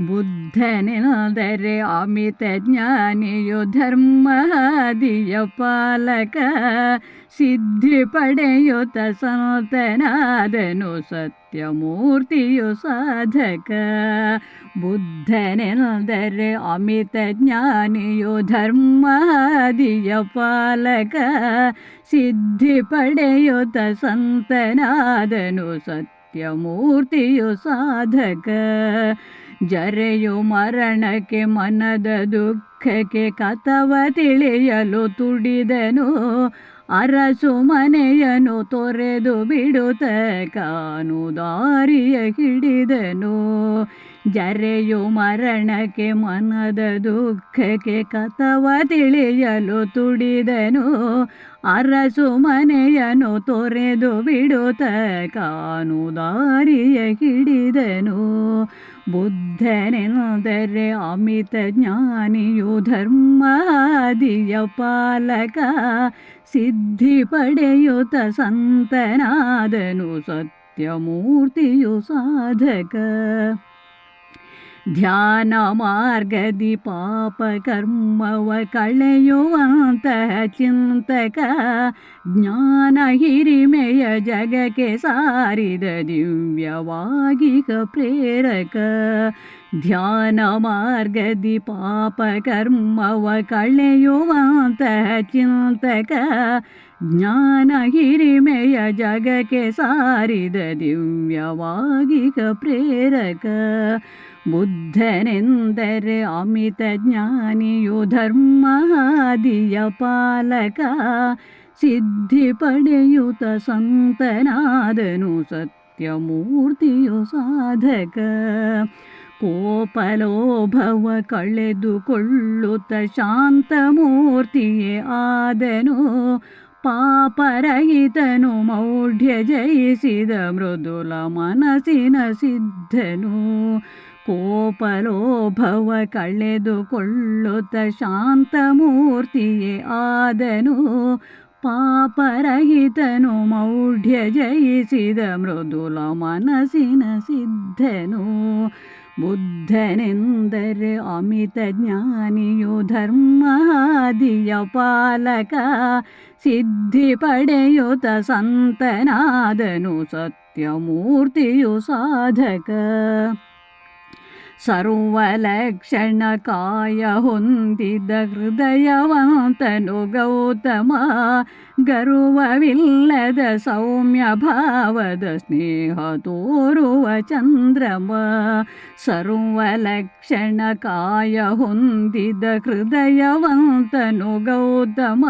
ബുദ്ധനാദരെ അമിത ജ്ഞാനിയു ധർമാദിയ പാലക. സിദ്ധി പടയുത സനതനാദനു സത്യമൂർത്തിയു സാധക. ബുദ്ധനെന്നതരെ അമിത ജ്ഞാനിയു ധർമാദിയ പാലക. സിദ്ധി പടയുത സന്തനാദനു സത്യമൂർത്തിയു സാധക. ಜರೆಯು ಮರಣಕ್ಕೆ ಮನದ ದುಃಖಕ್ಕೆ ಕಥವ ತಿಳಿಯಲು ತುಡಿದನು. ಅರಸು ಮನೆಯನು ತೊರೆದು ಬಿಡುತ್ತ ಕಾನು ದಾರಿಯ ಹಿಡಿದನು. ಜರೆಯು ಮರಣಕ್ಕೆ ಮನದ ದುಃಖಕ್ಕೆ ಕಥವ ತಿಳಿಯಲು ತುಡಿದನು. ಅರಸು ಮನೆಯನು ತೊರೆದು ಬಿಡುತ್ತ ಕಾನು ದಾರಿಯ ಹಿಡಿದನು. बुद्धे अमितज्ञान धर्माध्यपलक सिद्धिपडयुत सन्तनादनु सत्यमूर्तियु साधक ಸಾಧಕ ಧ್ಯಾನ ಮಾರ್ಗದಿ ಪಾಪ ಕರ್ಮವ ಕಳೆಯುವಂತಹ ಚಿಂತಕ ಜ್ಞಾನ ಹಿರಿಮೆಯ ಜಗಕ್ಕೆ ಸಾರಿದ ದಿವ್ಯವಾಗಿಗ ಪ್ರೇರಕ ಧ್ಯಾನ ಮಾರ್ಗದಿ ಪಾಪ ಕರ್ಮವ ಕಳೆಯುವಂತಹ ಚಿಂತಕ ಜ್ಞಾನ ಹಿರಿಮೆಯ ಜಗಕ್ಕೆ ಸಾರಿದ ದಿವ್ಯವಾಗಿಗ ಪ್ರೇರಕ ಬುದ್ಧನೆಂದರೆ ಅಮಿತ ಜ್ಞಾನಿಯು ಧರ್ಮಾದಿಯ ಪಾಲಕ ಸಿದ್ಧಿ ಪಡೆಯುತ್ತ ಸಂತನಾದನು ಸತ್ಯಮೂರ್ತಿಯು ಸಾಧಕ ಕೋಪಲೋಭವ ಕಳೆದುಕೊಳ್ಳುತ್ತ ಶಾಂತಮೂರ್ತಿಯೇ ಆದನು. ಪಾಪರಹಿತನು ಮೌಢ್ಯ ಜಯಿಸಿದ ಮೃದುಲ ಮನಸ್ಸಿನ ಸಿದ್ಧನು. ಕೋಪಲೋಭವ ಕಳೆದುಕೊಳ್ಳುತ್ತ ಶಾಂತಮೂರ್ತಿಯೇ ಆದನು. ಪಾಪರಹಿತನು ಮೌಢ್ಯ ಜಯಿಸಿದ ಮೃದುಲ ಮನಸ್ಸಿನ ಸಿದ್ಧನು. बुद्धनेन्दर अमितज्ञानियो धर्मादियपालक सिद्धिपडयुत सन्तनादनु सत्यमूर्तियु साधक ಸಂತನಾದನು ಸತ್ಯಮೂರ್ತಿಯು ಸಾಧಕ ಸರ್ವಲಕ್ಷಣ ಕಾಯ ಹೊಂದಿದ ಹೃದಯವಂತನು ಗೌತಮ, ಗರುವವಿಲ್ಲದ ಸೌಮ್ಯ ಭಾವದ ಸ್ನೇಹ ತೋರುವ ಚಂದ್ರಮ. ಸರ್ವಲಕ್ಷಣ ಕಾಯ ಹೊಂದಿದ ಹೃದಯವಂತನು ಗೌತಮ,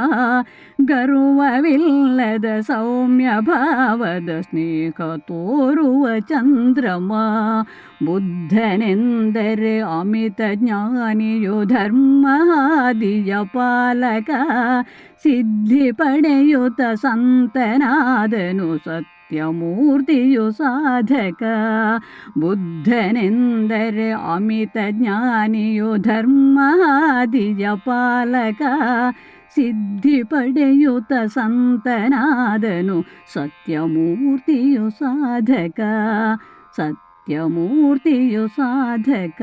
ಗರುವವಿಲ್ಲದ ಸೌಮ್ಯ ಭಾವದ ಸ್ನೇಹ ತೋರುವ ಚಂದ್ರಮ. ബുദ്ധനെന്തര് അമിതജ്ഞാനിയോ ധർമാദിയ പാലക സിദ്ധി പടയുത സന്തനാദനു സത്യ സത്യമൂർത്തിയു സാധക. ബുദ്ധനെന്തര് അമിതജ്ഞാനിയു ധർമാദിയ പാലക സിദ്ധി പടയുത സന്തനാദനു സത്യമൂർത്തിയു സാധക. സത്യ నిత్యమూర్తియు సాధక.